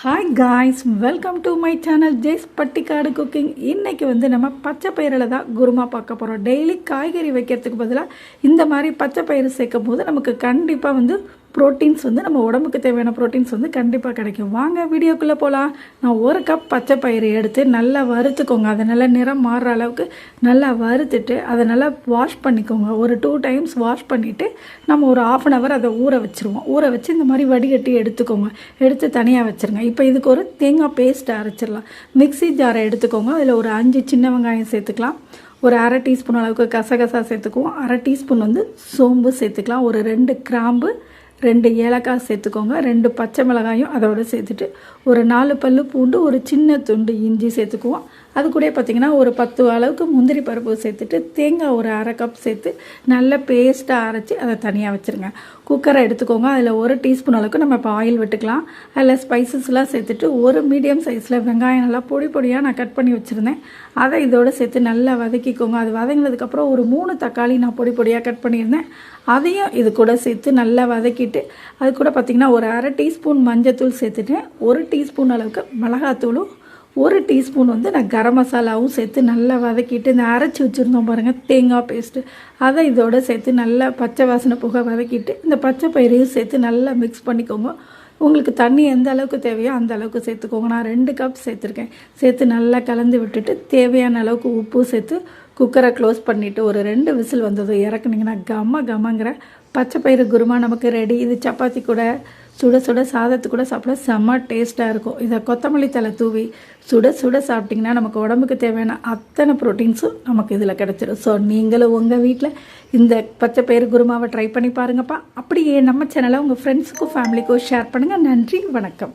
Hi guys welcome to my channel Jaish பட்டிக்காடு cooking இன்றைக்கி வந்து நம்ம பச்சை பயிரில் தான் குருமா பார்க்க போகிறோம் டெய்லி காய்கறி வைக்கிறதுக்கு பதிலாக இந்த மாதிரி பச்சை பயிறு சேர்க்கும் போது நமக்கு கண்டிப்பாக வந்து ப்ரோட்டீன்ஸ் வந்து நம்ம உடம்புக்கு தேவையான ப்ரோட்டீன்ஸ் வந்து கண்டிப்பாக கிடைக்கும். வாங்க வீடியோக்குள்ளே போகலாம் நான் ஒரு கப் பச்சை பயிறு எடுத்து நல்லா வறுத்துக்கோங்க. அதை நல்லா நிறம் மாறுற அளவுக்கு நல்லா வறுத்துட்டு அதை நல்லா வாஷ் பண்ணிக்கோங்க. ஒரு டூ டைம்ஸ் வாஷ் பண்ணிவிட்டு நம்ம ஒரு ஆஃப் அன் ஹவர் அதை ஊற வச்சுருவோம். ஊற வச்சு இந்த மாதிரி வடிகட்டி எடுத்துக்கோங்க. எடுத்து தனியாக வச்சுருங்க. இப்போ இதுக்கு ஒரு தேங்காய் பேஸ்ட் அரைச்சிடலாம். மிக்ஸி ஜாரை எடுத்துக்கோங்க. அதில் ஒரு அஞ்சு சின்ன வெங்காயம் சேர்த்துக்கலாம். ஒரு அரை டீஸ்பூன் அளவுக்கு கசகசா சேர்த்துக்குவோம். அரை டீஸ்பூன் வந்து சோம்பு சேர்த்துக்கலாம். ஒரு ரெண்டு கிராம்பு ரெண்டு ஏலக்காய் சேர்த்துக்கோங்க. ரெண்டு பச்சை மிளகாயும் அதோட சேர்த்துட்டு ஒரு நாலு பல்லு பூண்டு ஒரு சின்ன துண்டு இஞ்சி சேர்த்துக்குவோம். அது கூட பார்த்திங்கன்னா ஒரு பத்து அளவுக்கு முந்திரி பருப்பு சேர்த்துட்டு தேங்காய் ஒரு அரை கப் சேர்த்து நல்லா பேஸ்ட்டாக அரைச்சி அதை தனியாக வச்சுருங்க. குக்கரை எடுத்துக்கோங்க. அதில் ஒரு டீஸ்பூன் அளவுக்கு நம்ம இப்போ ஆயில் விட்டுக்கலாம். அதில் ஸ்பைசஸ்லாம் சேர்த்துட்டு ஒரு மீடியம் சைஸில் வெங்காயம் நல்லா பொடி பொடியாக நான் கட் பண்ணி வச்சுருந்தேன். அதை இதோடு சேர்த்து நல்லா வதக்கிக்கோங்க. அது வதங்கினதுக்கப்புறம் ஒரு மூணு தக்காளி நான் பொடி பொடியாக கட் பண்ணியிருந்தேன். அதையும் இது கூட சேர்த்து நல்லா வதக்கிட்டு அது கூட பார்த்திங்கன்னா ஒரு அரை டீஸ்பூன் மஞ்சத்தூள் சேர்த்துட்டேன் ஒரு டீஸ்பூன் அளவுக்கு மிளகாத்தூளும் ஒரு டீஸ்பூன் வந்து நான் கரம் மசாலாவும் சேர்த்து நல்லா வதக்கிட்டு இந்த அரைச்சி வச்சுருந்தோம் பாருங்கள் தேங்காய் பேஸ்ட்டு அதை இதோடு சேர்த்து நல்லா பச்சை வாசனை புகை வதக்கிட்டு இந்த பச்சை பயிரையும் சேர்த்து நல்லா மிக்ஸ் பண்ணிக்கோங்க. உங்களுக்கு தண்ணி எந்த அளவுக்கு தேவையோ அந்த அளவுக்கு சேர்த்துக்கோங்க. நான் ரெண்டு கப் சேர்த்துருக்கேன். சேர்த்து நல்லா கலந்து விட்டுட்டு தேவையான அளவுக்கு உப்பு சேர்த்து குக்கரை க்ளோஸ் பண்ணிவிட்டு ஒரு ரெண்டு விசில் வந்ததும் இறக்குனீங்கன்னா கம்ம கம்மங்கிற பச்சை பயிறு குருமா நமக்கு ரெடி இது சப்பாத்தி கூட சுட சுட சாதத்து கூட சாப்பிட செம்ம டேஸ்ட்டாக இருக்கும். இதை கொத்தமல்லி தலை தூவி சுட சுட சாப்பிட்டிங்கன்னா நமக்கு உடம்புக்கு தேவையான அத்தனை ப்ரோட்டீன்ஸும் நமக்கு இதில் கிடச்சிடும் ஸோ நீங்களும் உங்கள் வீட்டில் இந்த பச்சை பயிறு குருமாவை ட்ரை பண்ணி பாருங்கப்பா. அப்படியே நம்ம சேனலை உங்கள் ஃப்ரெண்ட்ஸுக்கும் ஃபேமிலிக்கும் ஷேர் பண்ணுங்கள் நன்றி வணக்கம்.